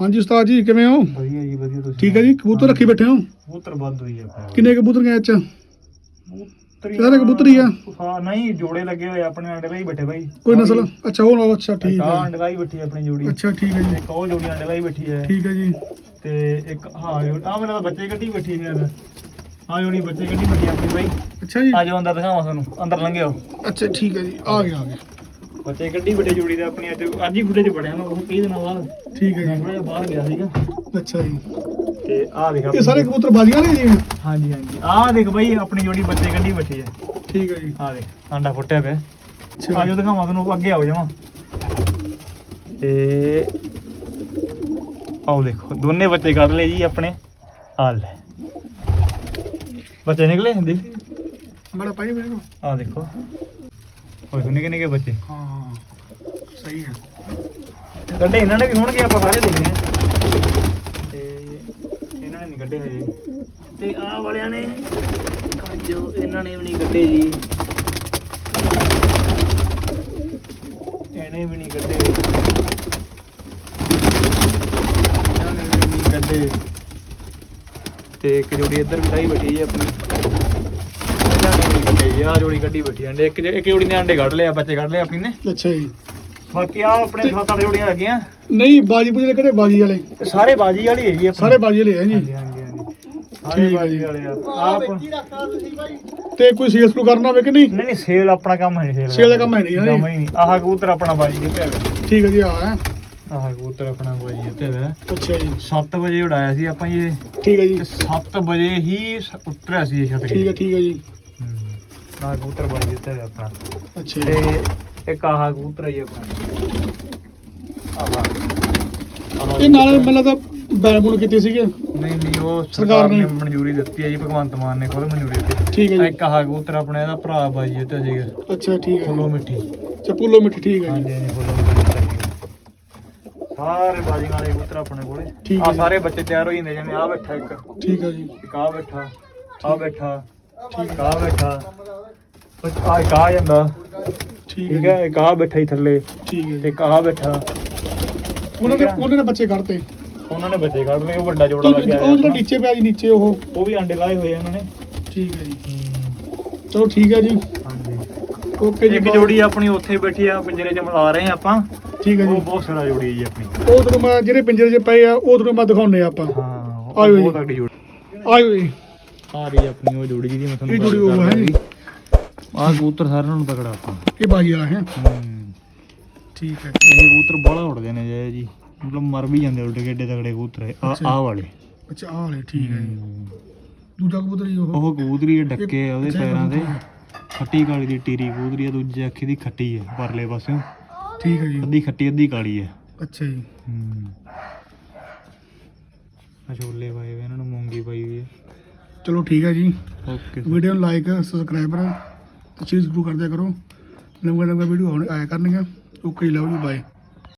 ਹਾਂਜੀ ਉਸਤਾਦ ਜੀ ਕਿਵੇਂ ਹੋ? ਵਧੀਆ ਜੀ ਵਧੀਆ ਤੁਸੀਂ ਠੀਕ ਹੈ ਜੀ ਕਬੂਤਰ ਰੱਖੀ ਬੈਠੇ ਹੋ? ਕਬੂਤਰ ਵੱਧ ਹੋਈ ਆਪਣੇ ਕਿੰਨੇ ਕਬੂਤਰ ਗਏ ਅੱਜ? ਕਬੂਤਰੀ ਸਾਰੇ ਕਬੂਤਰੀ ਆ? ਹਾਂ ਨਹੀਂ ਜੋੜੇ ਲੱਗੇ ਹੋਏ ਆਪਣੇ ਅੰਡੇ ਲਈ ਬੈਠੇ ਬਾਈ। ਕੋਈ ਨਸਲ? ਅੱਛਾ ਉਹ ਲਓ, ਅੱਛਾ ਠੀਕ ਆ ਹੈ। ਅੰਡੇ ਲਈ ਬੈਠੀ ਆਪਣੀ ਜੋੜੀ। ਅੱਛਾ ਠੀਕ ਹੈ ਜੀ। ਇੱਕ ਉਹ ਜੋੜੀ ਅੰਡੇ ਲਈ ਬੈਠੀ ਹੈ। ਠੀਕ ਹੈ ਜੀ। ਤੇ ਇੱਕ ਹਾਂ ਆ ਤਾਂ ਬੱਚੇ ਕੱਢੀ ਬੈਠੀ ਹੈ ਆ ਜੋੜੀ ਬੱਚੇ ਕੱਢੀ ਬੈਠੀ ਆਪਣੀ ਬਾਈ। ਅੱਛਾ ਜੀ। ਆ ਜਾਓ ਅੰਦਰ ਦਿਖਾਵਾਂ ਤੁਹਾਨੂੰ। ਅੰਦਰ ਲੰਘਿਓ। ਅੱਛਾ ਠੀਕ ਹੈ ਜੀ। ਆ ਗਿਆ ਆ ਗਿਆ। ਬੱਚੇ ਕੱਢੀ ਵੱਡੇ ਜੋੜੀ ਦੇ ਆਪਣੀ ਅੱਜ ਅੱਜ ਹੀ ਖੁੱਡੇ ਚ ਬੜਿਆ ਮੈਂ ਉਹ ਕਈ ਦਿਨਾਂ ਬਾਅਦ। ਠੀਕ ਹੈ ਮੈਂ ਜੀ ਜਿਹਾ ਬਾਹਰ ਗਿਆ ਸੀਗਾ। ਅੱਛਾ ਜੀ। ਤੇ ਆ ਦੇਖ ਇਹ ਸਾਰੇ ਕਬੂਤਰ ਬਾਜ਼ੀਆਂ ਨੇ ਜੀ ਹਾਂਜੀ ਹਾਂਜੀ। ਆਹ ਦੇਖ ਬਾਈ ਆਪਣੀ ਜੋੜੀ ਬੱਚੇ ਕੱਢੀ ਬੈਠੀ ਹੈ ਠੀਕ ਹੈ ਜੀ। ਆ ਦੇਖ ਆਂਡਾ ਫੁੱਟਿਆ ਪਿਆ। ਅੱਛਾ। ਆਜੋ ਦਿਖਾਵਾਂ ਤੁਹਾਨੂੰ ਅੱਗੇ ਆਓ ਜਾਵਾਂ ਤੇ ਆਓ ਦੇਖੋ ਦੋਨੇ ਬੱਚੇ ਕੱਢ ਲਏ ਜੀ ਆਪਣੇ। ਆ ਲੈ। ਬੱਚੇ ਨਿਕਲੇ ਦੇਖ। ਬੜਾ ਪਾਈ ਮੇਰੇ ਨੂੰ ਆ ਦੇਖੋ। ਹੋਏ ਦੋਨੇ ਕਿੰਨੇ ਕੇ ਬੱਚੇ? ਹਾਂ ਸਹੀ ਹੈ। ਕੱਢੇ ਇਹਨਾਂ ਨੇ ਵੀ ਹੋਣਗੇ ਆਪਾਂ ਸਾਰੇ ਦੇਖਦੇ ਹਾਂ। ਤੇ ਇਹਨਾਂ ਨੇ ਨਹੀਂ ਕੱਢੇ ਹਜੇ। ਤੇ ਆਹ ਵਾਲਿਆਂ ਨੇ ਜੋ ਇਹਨਾਂ ਨੇ ਵੀ ਨਹੀਂ ਕੱਢੇ ਜੀ। ਇਹਨੇ ਵੀ ਨਹੀਂ ਕੱਢੇ। ਇਹਨਾਂ ਨੇ ਵੀ ਨਹੀਂ ਤੇ ਇੱਕ ਜੋੜੀ ਇੱਧਰ ਵੀ ਲਾਈ ਬੈਠੀ ਜੀ ਆਪਣੀ ਇਹਨਾਂ ਨੇ ਵੀ ਨਹੀਂ ਕੱਢੇ ਜੀ ਆਹ ਜੋੜੀ ਕੱਢੀ ਬੈਠੀ ਅੰਡੇ ਇੱਕ ਇੱਕ ਜੋੜੀ ਨੇ ਅੰਡੇ ਕੱਢ ਲਏ ਆ ਬੱਚੇ ਕੱਢ ਲਏ ਆਪਣੀ ਨੇ। ਅੱਛਾ ਜੀ। ਬਾਕੀ ਆ ਆਪਣੇ ਸੱਤ ਅੱਠ ਜੋੜੀਆਂ ਲੱਗੀਆਂ। ਨਹੀਂ ਬਾਜੀ ਪੁਜੇ ਕਿਹੜੇ ਬਾਜੀ ਵਾਲੇ? ਤੇ ਸਾਰੇ ਬਾਜੀ ਵਾਲੀ ਹੈ ਜੀ ਆਪਣੇ। ਸਾਰੇ ਬਾਜੀ ਵਾਲੇ ਹੈ ਜੀ। ਹਾਂਜੀ ਹਾਂਜੀ ਸਾਰੇ ਠੀਕ ਹੈ ਬਾਜੀ ਜੀ। ਵਾਲੇ ਆ। ਆਪ ਤੇ ਕੋਈ ਸੀਐਸ ਨੂੰ ਕਰਨਾ ਹੋਵੇ ਕਿ ਨਹੀਂ? ਨਹੀਂ ਨਹੀਂ ਸੇਲ ਆਪਣਾ ਕੰਮ ਹੈ ਸੇਲ ਦਾ ਕੰਮ ਹੈ ਨਹੀਂ, ਹੈ ਜੀ। ਜਮਾਂ ਹੀ ਨਹੀਂ। ਆਹ ਕਬੂਤਰ ਆਪਣਾ ਬਾਜੀ ਕਿੱਥੇ ਹੈਗਾ ਠੀਕ ਹੈ ਜੀ ਆ ਹੈ। ਆਹ ਕਬੂਤਰ ਆਪਣਾ ਬਾਜੀ ਕਿੱਥੇ ਹੈਗਾ ਅੱਛਾ ਜੀ। 7 ਵਜੇ ਉਡਾਇਆ ਸੀ ਆਪਾਂ ਜੀ ਇਹ। ਠੀਕ ਹੈ ਜੀ। ਤੇ 7 ਵਜੇ ਹੀ ਸ- ਉਤਰਿਆ ਸੀ ਇਹ ਛਤਰੀ ਠੀਕ ਹੈ ਠੀਕ ਹੈ ਜੀ। ਆਹ ਕਬੂਤਰ ਬਾਜੀ ਕਿੱਥੇ ਹੈਗਾ ਆਪਣਾ। ਅੱਛਾ। ਤੇ ਜੀ ਇੱਕ ਆਹ ਕਬੂਤਰ ਹੈ ਜੀ ਆਪਣਾ। ਆਹ ਇਹ ਨਾਲ ਮੈਨੂੰ ਲੱਗਦਾ ਬੈਨ ਬੁਣ ਕੀਤੇ ਸੀਗੇ। ਨਹੀਂ ਨਹੀਂ ਉਹ ਸਰਕਾਰ ਨੇ ਨੇ। ਮਨਜ਼ੂਰੀ ਦਿੱਤੀ ਹੈ ਜੀ ਭਗਵੰਤ ਮਾਨ ਨੇ ਖੁਦ ਮਨਜ਼ੂਰੀ ਦਿੱਤੀ। ਠੀਕ ਹੈ ਜੀ। ਇੱਕ ਆਹ ਕਬੂਤਰ ਆਪਣੇ ਇਹਦਾ ਭਰਾ ਬਾਈ ਤੇ ਸੀਗਾ ਅੱਛਾ ਠੀਕ ਹੈ ਫੁੱਲੋ ਮਿੱਠੀ। ਚਪੂਲੋ ਮਿੱਠੀ ਠੀਕ ਹੈ ਜੀ। ਹਾਂਜੀ ਫੁੱਲੋ। ਸਾਰੇ ਬਾਜੀਆਂ ਵਾਲੇ ਕਬੂਤਰ ਆਪਣੇ ਕੋਲੇ। ਆ ਜੀ। ਸਾਰੇ ਬੱਚੇ ਤਿਆਰ ਹੋ ਜਾਂਦੇ ਜਿਵੇਂ ਆ ਬੈਠਾ ਇੱਕ। ਠੀਕ ਹੈ ਜੀ। ਇੱਕ ਆ ਬੈਠਾ ਆ ਬੈਠਾ ਠੀਕ ਆ ਬੈਠਾ। ਆ ਇੱਕ ਆ ਜਾਂਦਾ ਠੀਕ ਹੈ ਇੱਕ ਆ ਬੈਠਾ ਹੀ ਥੱਲੇ ਠੀਕ ਹੈ ਇੱਕ ਆ ਬੈਠਾ। ਉਹਨਾਂ ਨੇ ਉਹਨਾਂ ਨੇ ਬੱਚੇ ਕੱਢਤੇ। ਉਹਨਾਂ ਨੇ ਬੱਚੇ ਕੱਢ ਲਏ ਉਹ ਵੱਡਾ ਜੋੜਾ ਉਹ ਲੱਗਿਆ ਉਹ ਜਿਹੜਾ ਹੋਇਆ ਨੀਚੇ ਪਿਆ ਜੀ ਨੀਚੇ ਉਹ। ਉਹ ਵੀ ਅੰਡੇ ਲਾਏ ਹੋਏ ਆ ਉਹਨਾਂ ਨੇ। ਠੀਕ ਹੈ ਜੀ। ਚਲੋ ਠੀਕ ਹੈ ਜੀ। ਹਾਂਜੀ। ਓਕੇ ਜੀ ਇੱਕ ਜੋੜੀ ਆਪਣੀ ਉੱਥੇ ਬੈਠੀ ਆ ਪਿੰਜਰੇ 'ਚ ਮਿਲਾ ਰਹੇ ਆ ਆਪਾਂ। ਠੀਕ ਹੈ ਉਹ ਜੀ ਬਹੁਤ ਸਾਰਾ ਜੋੜੀ ਹੈ ਜੀ ਆਪਣੀ। ਉਹ ਤੁਹਾਨੂੰ ਮੈਂ ਜਿਹੜੇ ਪਿੰਜਰੇ 'ਚ ਪਏ ਆ ਉਹ ਤੁਹਾਨੂੰ ਮੈਂ ਦਿਖਾਉਣੇ ਆਪਾਂ। ਹਾਂ ਉਹ ਆਇਓ ਜੀ। ਬਹੁਤ ਤਕੜੀ ਜੋੜੀ। ਆਇਓ ਜੀ। ਆ ਰਹੀ ਹੈ ਆਪਣੀ ਉਹ ਜੋੜੀ ਜਿਹਦੀ ਮੈਂ ਤੁਹਾਨੂੰ ਇਹ ਜੋੜੀ ਉਹ ਹੈ ਜੀ। ਆਹ ਕਬੂਤਰ ਸਾਰਿਆਂ ਨੂੰ ਤਕੜਾ ਆਪਾਂ ਇਹ ਬਾਜੀ ਵਾਲਾ ਹੈ? ਹੂੰ। ਠੀਕ ਹੈ। ਇਹ ਕਬੂਤਰ ਬੜਾ ਉੜਦੇ ਨੇ ਜੇ ਜੀ। ਮਤਲਬ ਮਰ ਵੀ ਜਾਂਦੇ ਉਲਟ ਕੇ ਏਡੇ ਤਕੜੇ ਕਬੂਤਰ ਆ ਅੱਛਾ। ਆਹ ਵਾਲੇ। ਅੱਛਾ ਆਹ ਵਾਲੇ ਠੀਕ ਹੈ। ਦੂਜਾ ਕਬੂਤਰ ਜੀ ਉਹ। ਉਹ ਕਬੂਤਰੀ ਡੱਕੇ ਆ ਉਹਦੇ ਅੱਛਾ, ਇਹ ਪੈਰਾਂ ਦੇ। ਖੱਟੀ ਕਾਲੀ ਦੀ ਟੀਰੀ ਕਬੂਤਰੀ ਆ ਦੂਜੀ ਅੱਖੀ ਦੀ ਖੱਟੀ ਹੈ ਪਰਲੇ ਪਾਸਿਓਂ। ਠੀਕ ਹੈ ਜੀ। ਅੱਧੀ ਖੱਟੀ ਅੱਧੀ ਕਾਲੀ ਹੈ। ਅੱਛਾ ਜੀ। ਹੂੰ। ਆ ਛੋਲੇ ਪਾਏ ਇਹਨਾਂ ਨੂੰ ਮੂੰਗੀ ਪਾਈ ਹੋਈ ਹੈ। ਚਲੋ ਠੀਕ ਹੈ ਜੀ। ਓਕੇ ਵੀਡੀਓ ਨੂੰ ਲਾਈਕ ਸਬਸਕ੍ਰਾਈਬਰ ਸ਼ੇਅਰ ਜ਼ਰੂਰ ਕਰਦਿਆ ਕਰੋ। ਨਵੀਆਂ ਨਵੀਆਂ ਵੀਡੀਓ ਆਉਣ ਆਇਆ ਕਰਨਗੀਆਂ। ਓਕੇ ਲਓ ਜੀ ਬਾਏ